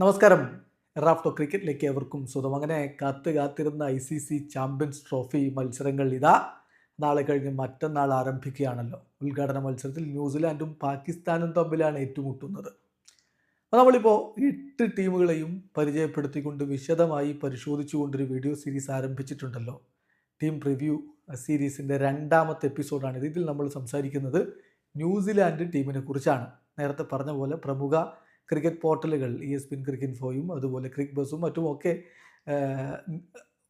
നമസ്കാരം. റാഫ്റ്റോ ക്രിക്കറ്റിലേക്ക് എവർക്കും സ്വതം അങ്ങനെ കാത്ത് കാത്തിരുന്ന I C C Champions Trophy മത്സരങ്ങൾ ഇതാ. നാളെ കഴിഞ്ഞ് മറ്റന്നാൾ ആരംഭിക്കുകയാണല്ലോ. ഉദ്ഘാടന മത്സരത്തിൽ ന്യൂസിലാൻഡും പാകിസ്ഥാനും തമ്മിലാണ് ഏറ്റുമുട്ടുന്നത്. നമ്മളിപ്പോൾ എട്ട് ടീമുകളെയും പരിചയപ്പെടുത്തിക്കൊണ്ട് വിശദമായി പരിശോധിച്ചുകൊണ്ടൊരു വീഡിയോ സീരീസ് ആരംഭിച്ചിട്ടുണ്ടല്ലോ. ടീം പ്രിവ്യൂ സീരീസിന്റെ രണ്ടാമത്തെ എപ്പിസോഡാണിത്. ഇതിൽ നമ്മൾ സംസാരിക്കുന്നത് ന്യൂസിലാൻഡ് ടീമിനെ കുറിച്ചാണ്. നേരത്തെ പറഞ്ഞ പോലെ പ്രമുഖ cricket പോർട്ടലുകൾ E S P N cricket ഫോയും അതുപോലെ ക്രിക്ക് ബസ്സും മറ്റുമൊക്കെ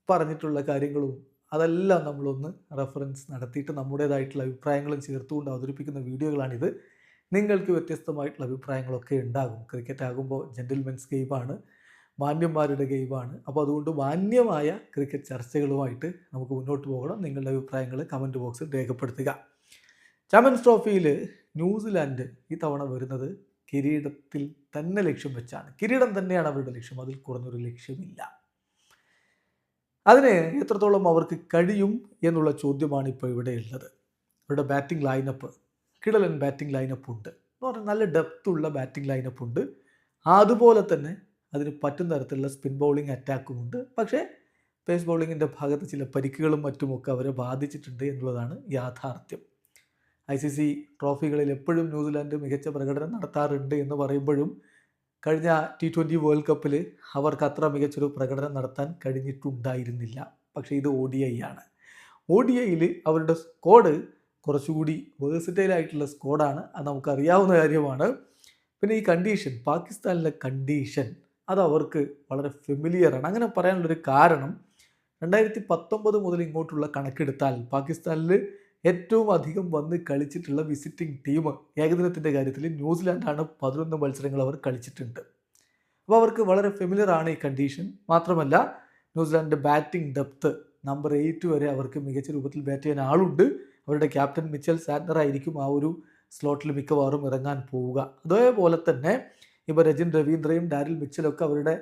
പറഞ്ഞിട്ടുള്ള കാര്യങ്ങളും അതെല്ലാം നമ്മളൊന്ന് റെഫറൻസ് നടത്തിയിട്ട് നമ്മുടേതായിട്ടുള്ള അഭിപ്രായങ്ങളും ചേർത്തുകൊണ്ട് അവതരിപ്പിക്കുന്ന വീഡിയോകളാണിത്. നിങ്ങൾക്ക് വ്യത്യസ്തമായിട്ടുള്ള അഭിപ്രായങ്ങളൊക്കെ ഉണ്ടാകും. ക്രിക്കറ്റ് ആകുമ്പോൾ ജെന്റിൽമെൻസ് ഗെയിമാണ് മാന്യന്മാരുടെ ഗെയിമാണ് അപ്പോൾ അതുകൊണ്ട് മാന്യമായ ക്രിക്കറ്റ് ചർച്ചകളുമായിട്ട് നമുക്ക് മുന്നോട്ട് പോകണം. നിങ്ങളുടെ അഭിപ്രായങ്ങൾ കമന്റ് ബോക്സിൽ രേഖപ്പെടുത്തുക. ചാമ്പ്യൻസ് ട്രോഫിയിൽ ന്യൂസിലാൻഡ് ഈ തവണ വരുന്നത് കിരീടത്തിൽ തന്നെ ലക്ഷ്യം വെച്ചാണ്. കിരീടം തന്നെയാണ് അവരുടെ ലക്ഷ്യം. അതിൽ കുറഞ്ഞൊരു ലക്ഷ്യമില്ല. അതിന് എത്രത്തോളം അവർക്ക് കഴിയും എന്നുള്ള ചോദ്യമാണ് ഇപ്പോൾ ഇവിടെ ഉള്ളത്. അവരുടെ ബാറ്റിംഗ് ലൈനപ്പ് കിടലൻ ബാറ്റിംഗ് ലൈനപ്പ് ഉണ്ട്. എന്ന് പറഞ്ഞാൽ നല്ല ഡെപ്ത് ഉള്ള ബാറ്റിംഗ് ലൈനപ്പ് ഉണ്ട്. അതുപോലെ തന്നെ അതിന് പറ്റുന്ന തരത്തിലുള്ള സ്പിൻ ബൗളിംഗ് അറ്റാക്കും ഉണ്ട്. പക്ഷേ പേസ് ബൗളിങ്ങിന്റെ ഭാഗത്ത് ചില പരിക്കുകളും മറ്റുമൊക്കെ അവരെ ബാധിച്ചിട്ടുണ്ട് എന്നുള്ളതാണ് യാഥാർത്ഥ്യം. ഐ സി സി ട്രോഫികളിൽ എപ്പോഴും ന്യൂസിലാൻഡ് മികച്ച പ്രകടനം നടത്താറുണ്ട് എന്ന് പറയുമ്പോഴും കഴിഞ്ഞ ടി ട്വന്റി വേൾഡ് കപ്പിൽ അവർക്ക് അത്ര മികച്ചൊരു പ്രകടനം നടത്താൻ കഴിഞ്ഞിട്ടുണ്ടായിരുന്നില്ല. പക്ഷേ ഇത് ഒ ഡി ഐ ആണ്. ഒ ഡി ഐയിൽ അവരുടെ സ്കോഡ് കുറച്ചുകൂടി വേഴ്സിറ്റൈൽ ആയിട്ടുള്ള സ്കോഡാണ് അത് നമുക്കറിയാവുന്ന കാര്യമാണ്. പിന്നെ ഈ കണ്ടീഷൻ പാകിസ്ഥാനിലെ കണ്ടീഷൻ അത് അവർക്ക് വളരെ ഫെമിലിയറാണ് അങ്ങനെ പറയാനുള്ളൊരു കാരണം രണ്ടായിരത്തി പത്തൊമ്പത് മുതൽ ഇങ്ങോട്ടുള്ള കണക്കെടുത്താൽ പാകിസ്ഥാനിൽ ഏറ്റവും അധികം വന്ന് കളിച്ചിട്ടുള്ള വിസിറ്റിംഗ് ടീം ഏകദിനത്തിന്റെ കാര്യത്തിൽ ന്യൂസിലാൻഡാണ് പതിനൊന്ന് മത്സരങ്ങൾ അവർ കളിച്ചിട്ടുണ്ട്. അപ്പോൾ അവർക്ക് വളരെ ഫെമിലർ ആണ് ഈ കണ്ടീഷൻ മാത്രമല്ല New Zealand batting depth number eight വരെ അവർക്ക് മികച്ച രൂപത്തിൽ ബാറ്റ് ചെയ്യാൻ ആളുണ്ട്. അവരുടെ ക്യാപ്റ്റൻ മിച്ചൽ സാറ്റ്നർ ആയിരിക്കും ആ ഒരു സ്ലോട്ടിൽ മിക്കവാറും ഇറങ്ങാൻ പോവുക. അതേപോലെ തന്നെ ഇപ്പോൾ രജിൻ രവീന്ദ്രയും ഡാരിൽ മിച്ചലൊക്കെ അവരുടെ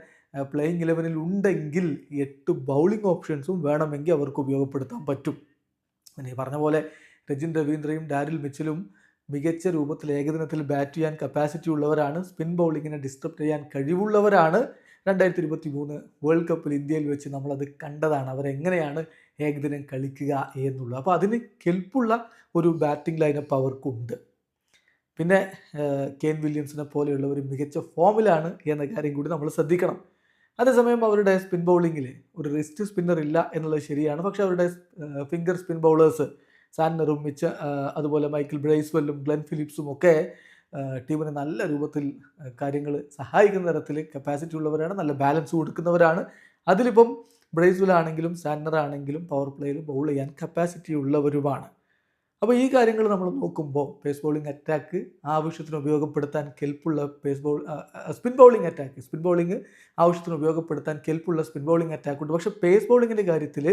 പ്ലേയിങ് ഇലവനിൽ ഉണ്ടെങ്കിൽ എട്ട് ബൗളിംഗ് ഓപ്ഷൻസും വേണമെങ്കിൽ അവർക്ക് ഉപയോഗപ്പെടുത്താൻ പറ്റും. പിന്നെ ഈ പറഞ്ഞ പോലെ രജിൻ രവീന്ദ്രയും ഡാരിൽ മിച്ചലും മികച്ച രൂപത്തിൽ ഏകദിനത്തിൽ ബാറ്റ് ചെയ്യാൻ കപ്പാസിറ്റി ഉള്ളവരാണ്. സ്പിൻ ബൗളിങ്ങിനെ ഡിസ്റ്റർബ് ചെയ്യാൻ കഴിവുള്ളവരാണ്. രണ്ടായിരത്തി ഇരുപത്തി മൂന്ന് വേൾഡ് കപ്പിൽ ഇന്ത്യയിൽ വെച്ച് നമ്മളത് കണ്ടതാണ്. അവരെങ്ങനെയാണ് ഏകദിനം കളിക്കുക എന്നുള്ളത്. അപ്പോൾ അതിന് കെൽപ്പുള്ള ഒരു ബാറ്റിംഗ് ലൈനപ്പ് അവർക്കുണ്ട്. പിന്നെ കെൻ വില്യംസിനെ പോലെയുള്ള ഒരു മികച്ച ഫോമിലാണ് എന്ന കാര്യം കൂടി നമ്മൾ ശ്രദ്ധിക്കണം. അതേസമയം അവരുടെ സ്പിൻ ബൗളിങ്ങിൽ ഒരു റിസ്റ്റ് സ്പിന്നർ ഇല്ല എന്നുള്ളത് ശരിയാണ്. പക്ഷേ അവരുടെ ഫിംഗർ സ്പിൻ ബൗളേഴ്സ് സാൻനറും മിച്ച അതുപോലെ മൈക്കിൾ ബ്രേസ്വെല്ലും ഗ്ലെൻ ഫിലിപ്സും ഒക്കെ ടീമിനെ നല്ല രൂപത്തിൽ കാര്യങ്ങൾ സഹായിക്കുന്ന തരത്തിൽ കപ്പാസിറ്റി ഉള്ളവരാണ് നല്ല ബാലൻസ് കൊടുക്കുന്നവരാണ്. അതിലിപ്പം ബ്രേസ്വെൽ ആണെങ്കിലും സാൻനർ ആണെങ്കിലും പവർ പ്ലേയിൽ ബൗൾ ചെയ്യാൻ കപ്പാസിറ്റി ഉള്ളവരുമാണ്. അപ്പോൾ ഈ കാര്യങ്ങൾ നമ്മൾ നോക്കുമ്പോൾ പേസ് ബൗളിംഗ് അറ്റാക്ക് ആവശ്യത്തിന് ഉപയോഗപ്പെടുത്താൻ കെൽപ്പുള്ള pace ball spin bowling attack spin bowling ആവശ്യത്തിന് ഉപയോഗപ്പെടുത്താൻ കെൽപ്പുള്ള സ്പിൻ ബൗളിംഗ് അറ്റാക്ക് ഉണ്ട്. പക്ഷേ പേസ് ബൗളിങ്ങിന്റെ കാര്യത്തിൽ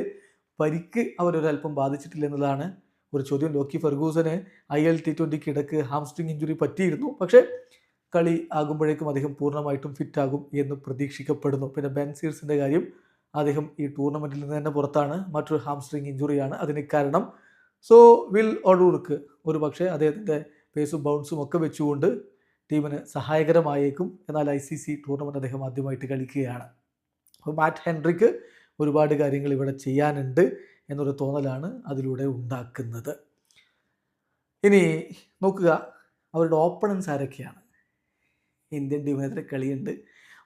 പരിക്ക് അവരൊരല്പം ബാധിച്ചിട്ടില്ല എന്നതാണ് ഒരു ചോദ്യം. ലോക്കി ഫെർഗൂസന് ഐ എൽ ടി ട്വന്റിക്ക് ഇടയ്ക്ക് ഹാംസ്ട്രിങ് ഇഞ്ചുറി പറ്റിയിരുന്നു. പക്ഷേ കളി ആകുമ്പോഴേക്കും അദ്ദേഹം പൂർണമായിട്ടും ഫിറ്റ് ആകും എന്ന് പ്രതീക്ഷിക്കപ്പെടുന്നു. പിന്നെ ബെൻ സീർസിന്റെ കാര്യം അദ്ദേഹം ഈ ടൂർണമെന്റിൽ നിന്ന് തന്നെ പുറത്താണ്. മറ്റൊരു ഹാംസ്ട്രിങ് ഇഞ്ചുറിയാണ് അതിന് കാരണം സോ വിൽ ഒഡൂർക്ക് ഒരു പക്ഷേ അദ്ദേഹത്തിന്റെ പേസും ബൗൺസും ഒക്കെ വെച്ചുകൊണ്ട് ടീമിന് സഹായകരമായേക്കും. എന്നാൽ ഐ സി സി ടൂർണമെന്റ് അദ്ദേഹം ആദ്യമായിട്ട് കളിക്കുകയാണ്. അപ്പോൾ മാറ്റ് ഹെൻറിക്ക് ഒരുപാട് കാര്യങ്ങൾ ഇവിടെ ചെയ്യാനുണ്ട് എന്നൊരു തോന്നലാണ് അതിലൂടെ ഉണ്ടാക്കുന്നത്. ഇനി നോക്കുക അവരുടെ ഓപ്പണൻസ് ആരൊക്കെയാണ്? ഇന്ത്യൻ ടീമിനെതിരെ കളിയുണ്ട്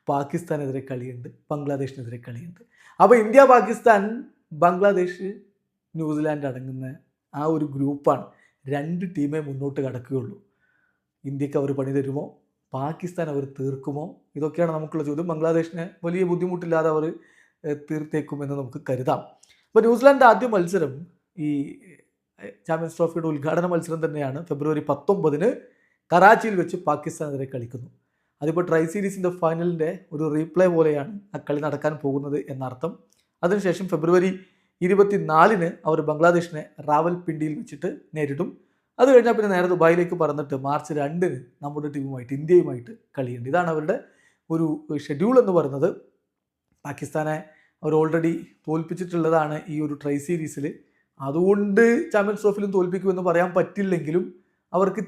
പാകിസ്ഥാനെതിരെ കളിയുണ്ട് ബംഗ്ലാദേശിനെതിരെ കളിയുണ്ട്. അപ്പോൾ ഇന്ത്യ പാകിസ്ഥാൻ ബംഗ്ലാദേശ് ന്യൂസിലാൻഡ് അടങ്ങുന്ന ആ ഒരു ഗ്രൂപ്പാണ് രണ്ട് ടീമേ മുന്നോട്ട് കടക്കുകയുള്ളൂ. ഇന്ത്യയ്ക്ക് അവർ പണി തരുമോ? പാകിസ്ഥാൻ അവർ തീർക്കുമോ? ഇതൊക്കെയാണ് നമുക്കുള്ള ചോദ്യം. ബംഗ്ലാദേശിനെ വലിയ ബുദ്ധിമുട്ടില്ലാതെ അവർ തീർത്തേക്കുമെന്ന് നമുക്ക് കരുതാം. അപ്പോൾ ന്യൂസിലാൻഡ് ആദ്യ മത്സരം ഈ ചാമ്പ്യൻസ് ട്രോഫിയുടെ ഉദ്ഘാടന മത്സരം തന്നെയാണ് ഫെബ്രുവരി പത്തൊമ്പതിന് കറാച്ചിയിൽ വെച്ച് പാകിസ്ഥാനെതിരെ കളിക്കുന്നു. അതിപ്പോൾ ട്രൈ സീരീസിന്റെ ഫൈനലിന്റെ ഒരു റീപ്ലേ പോലെയാണ് ആ കളി നടക്കാൻ പോകുന്നത് എന്നർത്ഥം. അതിനുശേഷം ഫെബ്രുവരി ഇരുപത്തിനാലിന് അവർ ബംഗ്ലാദേശിനെ റാവൽപിണ്ടിയിൽ വെച്ചിട്ട് നേരിടും. അത് കഴിഞ്ഞാൽ പിന്നെ നേരെ ദുബായിലേക്ക് പറന്നിട്ട് മാർച്ച് രണ്ടിന് നമ്മുടെ ടീമുമായിട്ട് ഇന്ത്യയുമായിട്ട് കളിയുണ്ട്. ഇതാണ് അവരുടെ ഒരു ഷെഡ്യൂൾ എന്ന് പറയുന്നത്. പാകിസ്ഥാനെ അവർ ഓൾറെഡി തോൽപ്പിച്ചിട്ടുള്ളതാണ് ഈ ഒരു ട്രൈ സീരീസിൽ അതുകൊണ്ട് ചാമ്പ്യൻസ് ട്രോഫിലും തോൽപ്പിക്കുമെന്ന് പറയാൻ പറ്റില്ലെങ്കിലും അവർക്ക്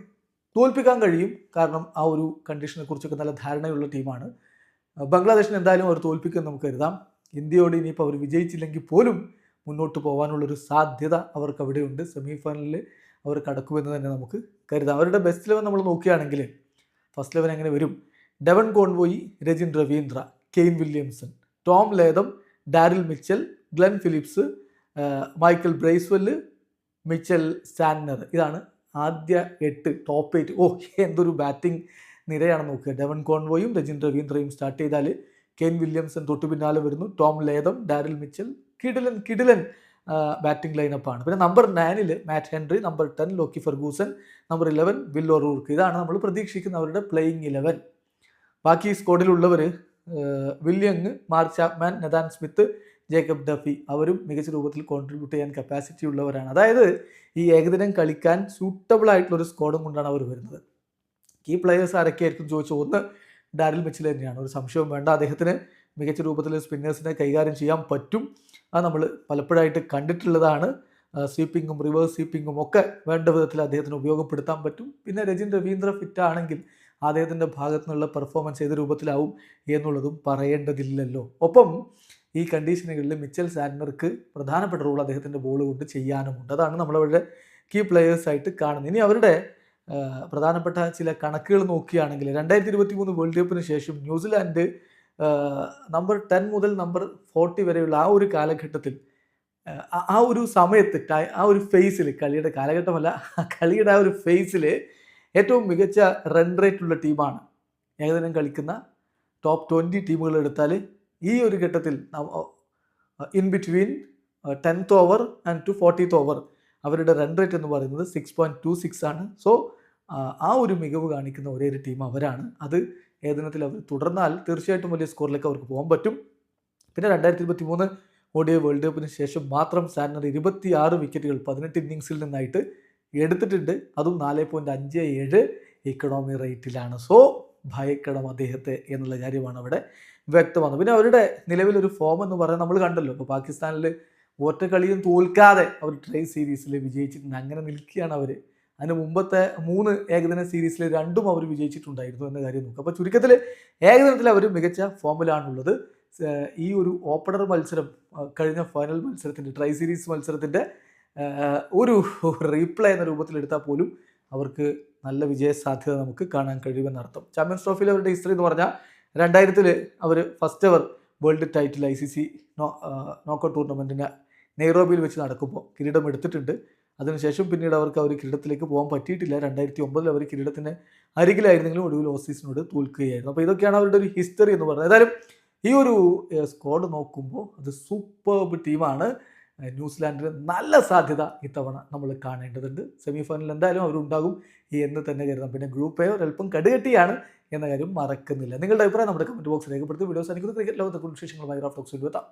തോൽപ്പിക്കാൻ കഴിയും. കാരണം ആ ഒരു കണ്ടീഷനെ കുറിച്ചൊക്കെ നല്ല ധാരണയുള്ള ടീമാണ്. ബംഗ്ലാദേശിന് എന്തായാലും അവർ തോൽപ്പിക്കുമെന്ന് നമുക്ക് കരുതാം. ഇന്ത്യയോട് ഇനിയിപ്പോൾ അവർ വിജയിച്ചില്ലെങ്കിൽ പോലും മുന്നോട്ട് പോകാനുള്ളൊരു സാധ്യത അവർക്ക് അവിടെയുണ്ട് സെമി ഫൈനലിൽ അവർ കടക്കുമെന്ന് തന്നെ നമുക്ക് കരുതാം. അവരുടെ ബെസ്റ്റ് ലെവൻ നമ്മൾ നോക്കുകയാണെങ്കിൽ ഫസ്റ്റ് ലെവൻ എങ്ങനെ വരും? Devon Conway Rachin Ravindra Kane Williamson Tom Latham Daryl Mitchell Glenn Phillips Michael Michael Bracewell Mitchell Santner. ഇതാണ് ആദ്യ എട്ട് ടോപ്പ് എയ്റ്റ് ഓ എന്തൊരു ബാറ്റിംഗ് നിരയാണ് നോക്കുക. ഡെവൻ കോൺവോയും രജിൻ രവീന്ദ്രയും സ്റ്റാർട്ട് ചെയ്താൽ കെയിൻ വില്യംസൺ തൊട്ടു പിന്നാലെ വരുന്നു. ടോം ലേതം ഡാരിൽ മിച്ചൽ കിഡിലൻ കിഡിലൻ ബാറ്റിംഗ് ലൈനപ്പാണ് പിന്നെ number നയനിൽ Matt Henry number ten Lockie Ferguson number eleven Will O'Rourke ഇതാണ് നമ്മൾ പ്രതീക്ഷിക്കുന്ന അവരുടെ പ്ലേയിങ് ഇലവൻ ബാക്കി സ്ക്വാഡിലുള്ളവർ Will Young Mark Chapman Nathan Smith Jacob Duffy അവരും മികച്ച രൂപത്തിൽ കോൺട്രിബ്യൂട്ട് ചെയ്യാൻ കപ്പാസിറ്റി ഉള്ളവരാണ്. അതായത് ഈ ഏകദിനം കളിക്കാൻ സൂട്ടബിൾ ആയിട്ടുള്ള ഒരു സ്കോഡും കൊണ്ടാണ് അവർ വരുന്നത്. ഈ പ്ലെയേഴ്സ് ആരൊക്കെയായിരിക്കും ചോദിച്ചു ഒന്ന് ഡാരിൽ മിച്ചിൽ തന്നെയാണ്. ഒരു സംശയവും വേണ്ട. അദ്ദേഹത്തിന് മികച്ച രൂപത്തിൽ സ്പിന്നേഴ്സിനെ കൈകാര്യം ചെയ്യാൻ പറ്റും. അത് നമ്മൾ പലപ്പോഴായിട്ട് കണ്ടിട്ടുള്ളതാണ്. സ്വീപ്പിങ്ങും റിവേഴ്സ് സ്വീപ്പിങ്ങും ഒക്കെ വേണ്ട വിധത്തിൽ അദ്ദേഹത്തിന് ഉപയോഗപ്പെടുത്താൻ പറ്റും. പിന്നെ രജിൻ രവീന്ദ്ര ഫിറ്റ് ആണെങ്കിൽ അദ്ദേഹത്തിന്റെ ഭാഗത്തു നിന്നുള്ള പെർഫോമൻസ് ഏത് രൂപത്തിലാവും എന്നുള്ളതും പറയേണ്ടതില്ലല്ലോ. ഒപ്പം ഈ കണ്ടീഷനുകളിൽ മിച്ചൽ സാൻമർക്ക് പ്രധാനപ്പെട്ട റോൾ അദ്ദേഹത്തിന്റെ ബോൾ കൊണ്ട് ചെയ്യാനുമുണ്ട്. അതാണ് നമ്മളവരുടെ കീ പ്ലെയേഴ്സായിട്ട് കാണുന്നത്. ഇനി അവരുടെ പ്രധാനപ്പെട്ട ചില കണക്കുകൾ നോക്കുകയാണെങ്കിൽ രണ്ടായിരത്തി ഇരുപത്തി മൂന്ന് വേൾഡ് കപ്പിന് ശേഷം ന്യൂസിലാൻഡ് നമ്പർ ടെൻ മുതൽ നമ്പർ ഫോർട്ടി വരെയുള്ള ആ ഒരു കാലഘട്ടത്തിൽ ആ, ഒരു സമയത്ത് ആ ഒരു ഫേസിൽ കളിയുടെ കാലഘട്ടമല്ല കളിയുടെ ആ ഒരു ഫേസിൽ ഏറ്റവും മികച്ച റൺ റേറ്റ് ഉള്ള ടീമാണ് ഏകദിനം കളിക്കുന്ന ടോപ്പ് ട്വന്റി ടീമുകൾ എടുത്താൽ ഈ ഒരു ഘട്ടത്തിൽ in between tenth over and to fortieth over അവരുടെ റൺ റേറ്റ് എന്ന് പറയുന്നത് സിക്സ് പോയിന്റ് ടു സിക്സ് ആണ്. സോ ആ ഒരു മികവ് കാണിക്കുന്ന ഒരേ ഒരു ടീം അവരാണ്. അത് ഏകദിനത്തിൽ അവർ തുടർന്നാൽ തീർച്ചയായിട്ടും വലിയ സ്കോറിലേക്ക് അവർക്ക് പോകാൻ പറ്റും. പിന്നെ രണ്ടായിരത്തി ഇരുപത്തി മൂന്ന് ഓഡിയ വേൾഡ് കപ്പിന് ശേഷം മാത്രം സാനർ ഇരുപത്തി ആറ് വിക്കറ്റുകൾ പതിനെട്ട് ഇന്നിങ്സിൽ നിന്നായിട്ട് എടുത്തിട്ടുണ്ട്. അതും നാല് പോയിന്റ് അഞ്ച് ഏഴ് ഇക്കണോമി റേറ്റിലാണ് സോ ഭയക്കണം അദ്ദേഹത്തെ എന്നുള്ള കാര്യമാണ് അവിടെ വ്യക്തമാണ് പിന്നെ അവരുടെ നിലവിലൊരു ഫോം എന്ന് പറയുന്നത് നമ്മൾ കണ്ടല്ലോ. ഇപ്പോൾ പാകിസ്ഥാനിൽ ഒറ്റ കളിയും തോൽക്കാതെ അവർ ട്രൈ സീരീസിൽ വിജയിച്ചിട്ടുണ്ട്. അങ്ങനെ നിൽക്കുകയാണ് അവർ അതിന് മുമ്പത്തെ മൂന്ന് ഏകദിന സീരീസിൽ രണ്ടും അവർ വിജയിച്ചിട്ടുണ്ടായിരുന്നു എന്ന കാര്യം നോക്കുക അപ്പോൾ ചുരുക്കത്തിൽ ഏകദിനത്തിൽ അവർ മികച്ച ഫോമിലാണുള്ളത്. ഈ ഒരു ഓപ്പണർ മത്സരം കഴിഞ്ഞ ഫൈനൽ മത്സരത്തിന്റെ ട്രൈ സീരീസ് മത്സരത്തിന്റെ ഒരു റീപ്ലേ എന്ന രൂപത്തിലെടുത്താൽ പോലും അവർക്ക് നല്ല വിജയ സാധ്യത നമുക്ക് കാണാൻ കഴിയുമെന്നർത്ഥം ചാമ്പ്യൻസ് ട്രോഫിയിൽ അവരുടെ ഹിസ്റ്ററി എന്ന് പറഞ്ഞാൽ രണ്ടായിരത്തിൽ അവർ first ever world title I C C no knockout ടൂർണമെന്റിന് നെയ്റോബിയിൽ വെച്ച് നടക്കുമ്പോൾ കിരീടം എടുത്തിട്ടുണ്ട്. അതിനുശേഷം പിന്നീട് അവർക്ക് അവർ കിരീടത്തിലേക്ക് പോകാൻ പറ്റിയിട്ടില്ല. രണ്ടായിരത്തി ഒമ്പതിൽ അവർ കിരീടത്തിന് അരികിലായിരുന്നെങ്കിലും ഒടുവിൽ ഓസീസിനോട് തോൽക്കുകയായിരുന്നു. അപ്പോൾ ഇതൊക്കെയാണ് അവരുടെ ഒരു ഹിസ്റ്ററി എന്ന് പറയുന്നത്. ഏതായാലും ഈ ഒരു സ്ക്വാഡ് നോക്കുമ്പോൾ അത് സൂപ്പർബ് ടീമാണ് ന്യൂസിലാൻഡിന് നല്ല സാധ്യത ഇത്തവണ നമ്മൾ കാണേണ്ടതുണ്ട്. സെമി ഫൈനലിൽ എന്തായാലും അവരുണ്ടാകും എന്ന് തന്നെ കരുതാം. പിന്നെ ഗ്രൂപ്പ് എ ഒരല്പം കടുകട്ടിയാണ് എന്ന കാര്യം മറക്കുന്നില്ല. നിങ്ങളുടെ അഭിപ്രായം നമ്മുടെ കമന്റ് ബോക്സിൽ രേഖപ്പെടുത്തി. വീഡിയോസ് എനിക്ക് ക്രിക്കറ്റ് ലോകത്തെ കുറിച്ച് വിശേഷങ്ങളുമായി റാഫ് ടോക്സ് എത്താം.